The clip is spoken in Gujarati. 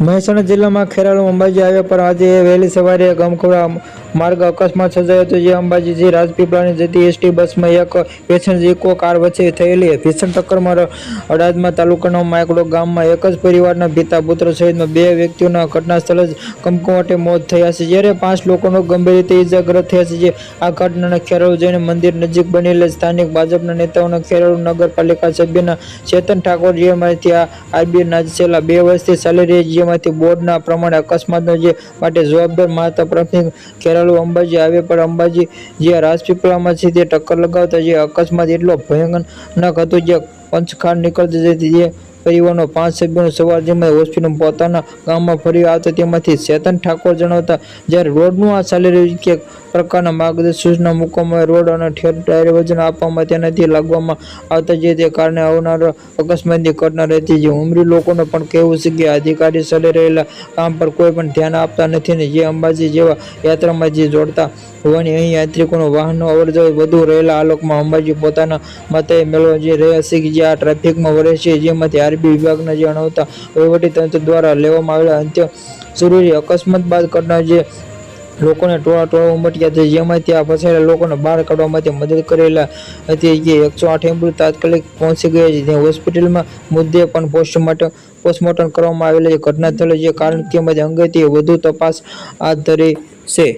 મહેસાણા જિલ્લામાં ખેરાલુ અંબાજી આવ્યા પર આજે વહેલી સવારે ગમખોડા માર્ગ અકસ્માત સર્જાયો હતો જે અંબાજીથી રાજપીપળાની જતી એસટી બસમાં એક પેસેન્જર ઇકો કાર વચ્ચે થયેલી ભીષણ ટક્કરમાં અડાદમાં તાલુકાના માયકડો ગામમાં એક જ પરિવારના પિતા, પુત્ર સહિતના બે વ્યક્તિઓના ઘટના સ્થળે જ કમકમાટે મોત થયા છે. જ્યારે પાંચ લોકોનો ગંભીર રીતે ઇજાગ્રસ્ત થયા છે, જે આ ઘટનાના ખેરાલુ જઈને મંદિર નજીક બનેલા સ્થાનિક ભાજપના નેતાઓના ખેરાળુ નગરપાલિકા સભ્યના ચેતન ઠાકોર, જેમાંથી આ આરબીઆઈના છેલ્લા બે વર્ષથી ચાલી રહી જેમાંથી બોર્ડના પ્રમાણે અકસ્માતનો જે માટે જવાબદાર માતા પ્રાથમિક ખેરાલુ અંબાજી આવ્યા પણ અંબાજી જે રાજપીપળામાં છે તે ટક્કર લગાવતા જે અકસ્માત એટલો ભયાનક હતો જે પંચખાંડ નીકળતી જતી જે પરિવારનો પાંચ સભ્યોનો સવાર જેમાં હોસ્પિટલ પોતાના ગામમાં ફરી આવતા તેમાંથી ચેતન ઠાકોર જણાવતા, જ્યારે રોડનું આ ચાલી રહ્યું કે પ્રકારના માર્ગદર્શક સૂચના મૂકવામાં રોડ અને ઠેર ટાયર વજન આપવામાં તેનાથી લાગવામાં આવતા, જે તે કારણે આવનાર અકસ્માતની ઘટના રહેતી છે. ઉમરી લોકોનું પણ કહેવું છે કે અધિકારી સડી રહેલા કામ પર કોઈ પણ ધ્યાન આપતા નથી ને જે અંબાજી જેવા યાત્રામાં જે જોડતા હોવાની અહીં યાત્રિકોનો વાહનો અવરજવર વધુ રહેલા આ લોકમાં અંબાજી પોતાના મતે મેળવવા જઈ રહ્યા છે કે જે આ ટ્રાફિકમાં વરે છે, જેમાંથી આરબી વિભાગના જે અણવતા વહીવટીતંત્ર દ્વારા લેવામાં આવેલા અંત્ય જરૂરી અકસ્માત બાદ કરનાર જે લોકોને ટોળા ટોળા ઉમટ્યા છે. જેમાં ત્યાં ફસાયેલા લોકોને બહાર કાઢવા માટે મદદ કરેલા હતી. જે એકસો આઠ એમ્બ્યુલન્સ તાત્કાલિક પહોંચી ગયા છે. ત્યાં હોસ્પિટલમાં મુદ્દે પણ પોસ્ટમોર્ટમ પોસ્ટમોર્ટમ કરવામાં આવેલા છે. ઘટના સ્થળે જે કારણ કે અંગેથી વધુ તપાસ હાથ ધરી છે.